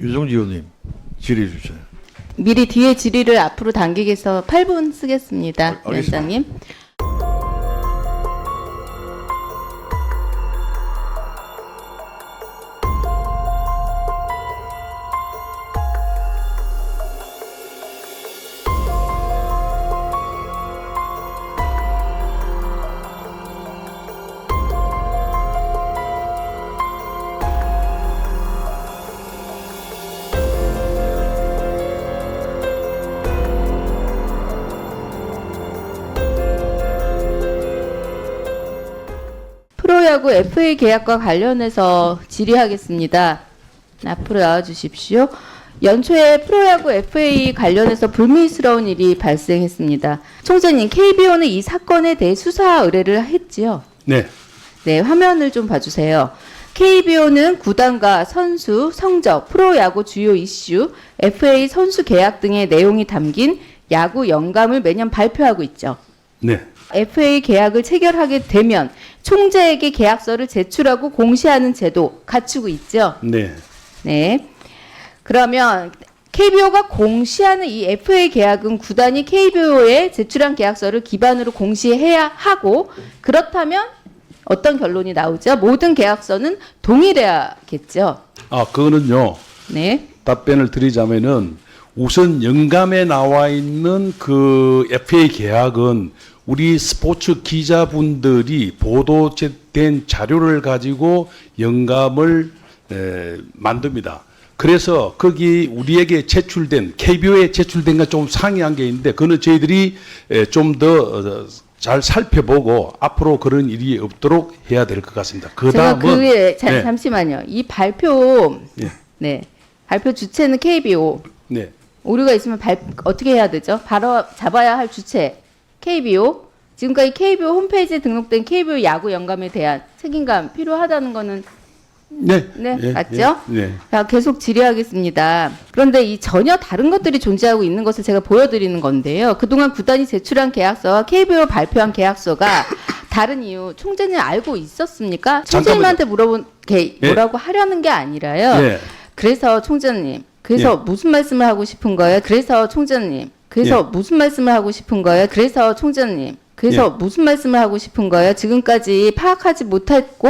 유정지 의원님 질의해 주세요. 미리 뒤에 질의를 앞으로 당기기 위해서 8분 쓰겠습니다. 알- 알겠습니다. 위원장님. 프로야구 FA 계약과 관련해서 질의하겠습니다. 앞으로 나와 주십시오. 연초에 프로야구 FA 관련해서 불미스러운 일이 발생했습니다. 총재님, KBO는 이 사건에 대해 수사 의뢰를 했지요. 네. 네, 화면을 좀 봐주세요. KBO는 구단과 선수, 성적, 프로야구 주요 이슈, FA 선수 계약 등의 내용이 담긴 야구 영감을 매년 발표하고 있죠. 네. FA 계약을 체결하게 되면 총재에게 계약서를 제출하고 공시하는 제도 갖추고 있죠. 네. 네. 그러면 KBO가 공시하는 이 FA 계약은 구단이 KBO에 제출한 계약서를 기반으로 공시해야 하고 그렇다면 어떤 결론이 나오죠? 모든 계약서는 동일해야겠죠. 아, 그거는요. 네. 답변을 드리자면은 우선 영감에 나와 있는 그 FA 계약은 우리 스포츠 기자분들이 보도된 자료를 가지고 영감을 에, 만듭니다. 그래서 거기 우리에게 제출된 KBO에 제출된 건 좀 상이한 게 있는데 그거는 저희들이 좀 더 잘 살펴보고 앞으로 그런 일이 없도록 해야 될 것 같습니다. 그 제가 다음은 그에 자, 네. 잠시만요. 이 발표 예. 네. 발표 주체는 KBO. 네. 오류가 있으면 발, 어떻게 해야 되죠? 바로 잡아야 할 주체 KBO. 지금까지 KBO 홈페이지에 등록된 KBO 야구 영감에 대한 책임감 필요하다는 거는 네. 네, 맞죠? 네. 자, 계속 질의하겠습니다. 그런데 이 전혀 다른 것들이 존재하고 있는 것을 제가 보여드리는 건데요. 그동안 구단이 제출한 계약서와 KBO 발표한 계약서가 다른 이유 총재님 알고 있었습니까? 총재님한테 물어본 게 예. 뭐라고 하려는 게 아니라요. 예. 그래서 총재님, 그래서 무슨 말씀을 하고 싶은 거예요? 그래서 총재님, 그래서 무슨 말씀을 하고 싶은 거예요? 그래서 총재님, 그래서 무슨 말씀을 하고 싶은 거예요? 지금까지 파악하지 못했고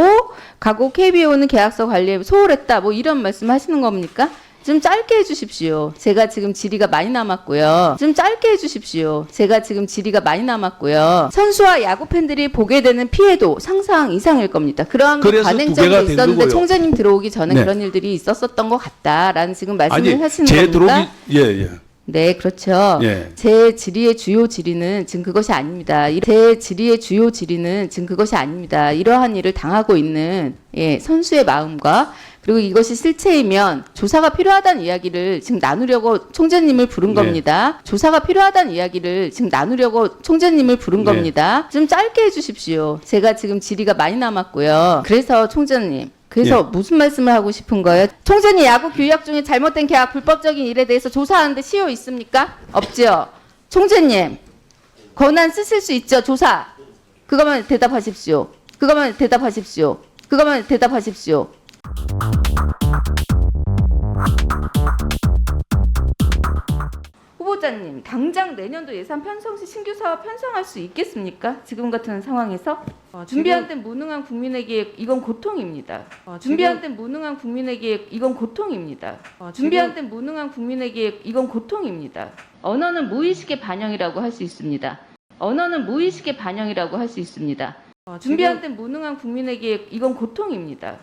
가고 KBO는 계약서 관리에 소홀했다. 뭐 이런 말씀 하시는 겁니까? 좀 짧게 해주십시오. 제가 지금 질의가 많이 남았고요. 좀 짧게 해주십시오. 제가 지금 질의가 많이 남았고요. 선수와 야구 팬들이 보게 되는 피해도 상상 이상일 겁니다. 그러한 된 있었는데. 총재님 들어오기 전에 네. 그런 일들이 있었었던 것 같다라는 지금 말씀을 아니, 하시는 제 겁니까? 들어오기 예, 예. 네, 그렇죠. 예. 제 질의의 주요 질의는 지금 그것이 아닙니다. 이- 제 질의의 주요 질의는 지금 그것이 아닙니다. 이러한 일을 당하고 있는 예, 선수의 마음과 그리고 이것이 실체이면 조사가 필요하다는 이야기를 지금 나누려고 총재님을 부른 네. 겁니다. 조사가 필요하다는 이야기를 지금 나누려고 총재님을 부른 네. 겁니다. 좀 짧게 해주십시오. 제가 지금 질의가 많이 남았고요. 그래서 총재님. 그래서 예. 무슨 말씀을 하고 싶은 거예요? 총재님 야구 규약 중에 잘못된 계약 불법적인 일에 대해서 조사하는데 시효 있습니까? 없죠. 총재님 권한 쓰실 수 있죠. 조사. 그거만 대답하십시오. 그거만 대답하십시오. 그거만 대답하십시오. 후보자님, 당장 내년도 예산 편성 시 신규 사업 편성할 수 있겠습니까? 지금 같은 상황에서 준비한 데 무능한 국민에게 이건 고통입니다. 준비한 데 무능한 국민에게 이건 고통입니다. 준비한 데 무능한 국민에게 이건 고통입니다. 언어는 무의식의 반영이라고 할 수 있습니다. 언어는 무의식의 반영이라고 할 수 있습니다. 준비한 데 무능한 국민에게 이건 고통입니다.